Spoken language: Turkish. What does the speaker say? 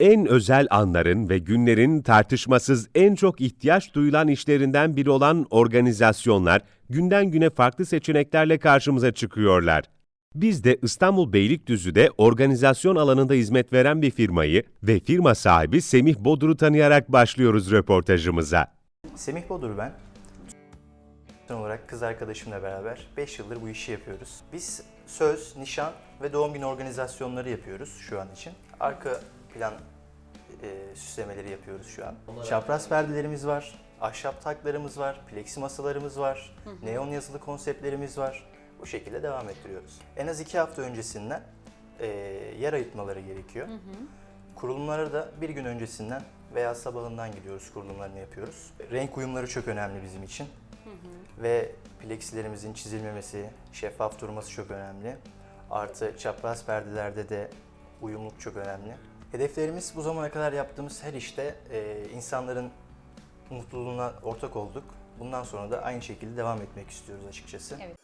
En özel anların ve günlerin tartışmasız en çok ihtiyaç duyulan işlerinden biri olan organizasyonlar günden güne farklı seçeneklerle karşımıza çıkıyorlar. Biz de İstanbul Beylikdüzü'de organizasyon alanında hizmet veren bir firmayı ve firma sahibi Semih Bodur'u tanıyarak başlıyoruz röportajımıza. Semih Bodur ben. Son olarak kız arkadaşımla beraber 5 yıldır bu işi yapıyoruz. Biz söz, nişan ve doğum günü organizasyonları yapıyoruz şu an için. Arka plan e, süslemeleri yapıyoruz şu an. Çapraz perdelerimiz var, ahşap taklarımız var, plexi masalarımız var, neon yazılı konseptlerimiz var. Bu şekilde devam ettiriyoruz. En az 2 hafta öncesinden e, yer ayırtmaları gerekiyor. Kurulumlara da bir gün öncesinden veya sabahından gidiyoruz kurulumlarını yapıyoruz. Renk uyumları çok önemli bizim için. Ve plexilerimizin çizilmemesi, şeffaf durması çok önemli. Artı çapraz perdelerde de uyumluk çok önemli. Hedeflerimiz bu zamana kadar yaptığımız her işte e, insanların mutluluğuna ortak olduk. Bundan sonra da aynı şekilde devam etmek istiyoruz açıkçası. Evet.